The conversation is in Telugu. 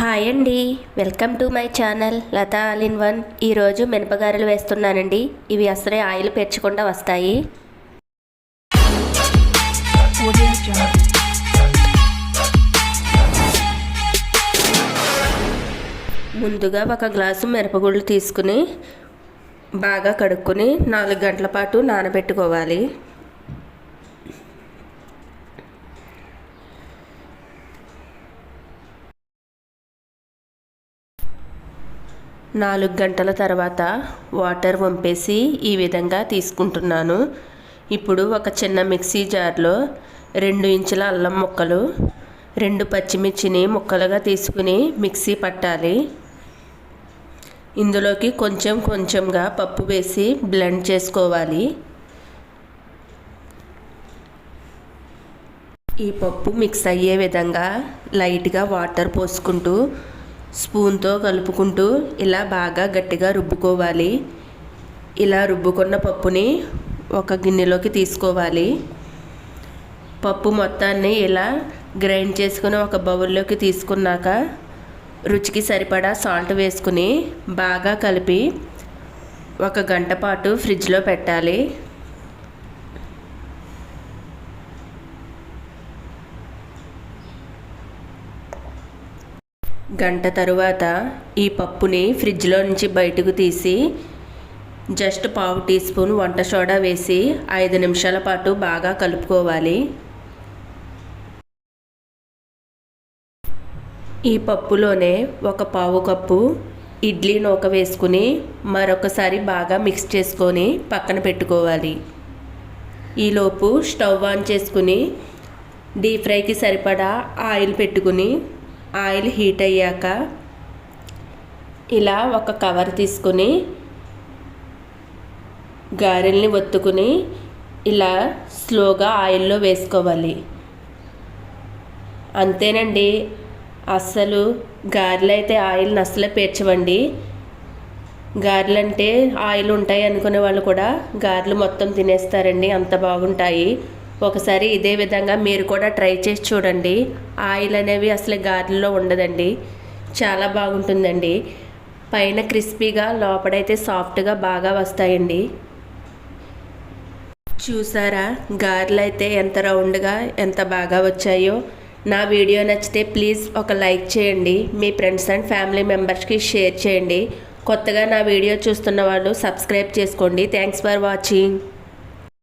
హాయ్ అండి. Welcome to my channel Latha all in one. ఈరోజు మినపగారెలు వేస్తున్నానండి. ఇవి అసలే ఆయిల్ పెంచకుండా వస్తాయి. ముందుగా ఒక గ్లాసు మిరపగుళ్ళు తీసుకుని బాగా కడుక్కొని నాలుగు గంటల పాటు నానబెట్టుకోవాలి. నాలుగు గంటల తర్వాత వాటర్ వంపేసి ఈ విధంగా తీసుకుంటున్నాను. ఇప్పుడు ఒక చిన్న మిక్సీ జార్లో రెండు ఇంచుల అల్లం ముక్కలు రెండు పచ్చిమిర్చిని ముక్కలుగా తీసుకుని మిక్సీ పట్టాలి. ఇందులోకి కొంచెం కొంచెంగా పప్పు వేసి బ్లెండ్ చేసుకోవాలి. ఈ పప్పు మిక్స్ అయ్యే విధంగా లైట్గా వాటర్ పోసుకుంటూ స్పూన్తో కలుపుకుంటూ ఇలా బాగా గట్టిగా రుబ్బుకోవాలి. ఇలా రుబ్బుకున్న పప్పుని ఒక గిన్నెలోకి తీసుకోవాలి. పప్పు మొత్తాన్ని ఇలా గ్రైండ్ చేసుకుని ఒక బౌల్లోకి తీసుకున్నాక రుచికి సరిపడా సాల్ట్ వేసుకుని బాగా కలిపి ఒక గంట పాటు ఫ్రిడ్జ్లో పెట్టాలి. గంట తరువాత ఈ పప్పుని ఫ్రిడ్జ్లో నుంచి బయటకు తీసి జస్ట్ పావు టీ స్పూన్ వంట సోడా వేసి ఐదు నిమిషాల పాటు బాగా కలుపుకోవాలి. ఈ పప్పులోనే ఒక పావు కప్పు ఇడ్లీ నూక వేసుకుని మరొకసారి బాగా మిక్స్ చేసుకొని పక్కన పెట్టుకోవాలి. ఈలోపు స్టవ్ ఆన్ చేసుకుని డీప్ ఫ్రైకి సరిపడా ఆయిల్ పెట్టుకుని ఆయిల్ హీట్ అయ్యాక ఇలా ఒక కవర్ తీసుకుని గారెల్ని ఒత్తుకుని ఇలా స్లోగా ఆయిల్లో వేసుకోవాలి. అంతేనండి. అస్సలు గారెలు అయితే ఆయిల్ని అస్సలే పేర్చవండి. గారెలు అంటే ఆయిల్ ఉంటాయి అనుకునే వాళ్ళు కూడా గారెలు మొత్తం తినేస్తారండి. అంత బాగుంటాయి. ఒకసారి ఇదే విధంగా మీరు కూడా ట్రై చేసి చూడండి. ఆయిల్ అనేవి అసలు గారెల్లో ఉండదండి. చాలా బాగుంటుందండి. పైన క్రిస్పీగా లోపడైతే సాఫ్ట్గా బాగా వస్తాయండి. చూసారా? గారెలు అయితే ఎంత రౌండ్గా ఎంత బాగా వచ్చాయో. నా వీడియో నచ్చితే ప్లీజ్ ఒక లైక్ చేయండి. మీ ఫ్రెండ్స్ అండ్ ఫ్యామిలీ మెంబర్స్కి షేర్ చేయండి. కొత్తగా నా వీడియో చూస్తున్న వాళ్ళు సబ్స్క్రైబ్ చేసుకోండి. Thanks for watching.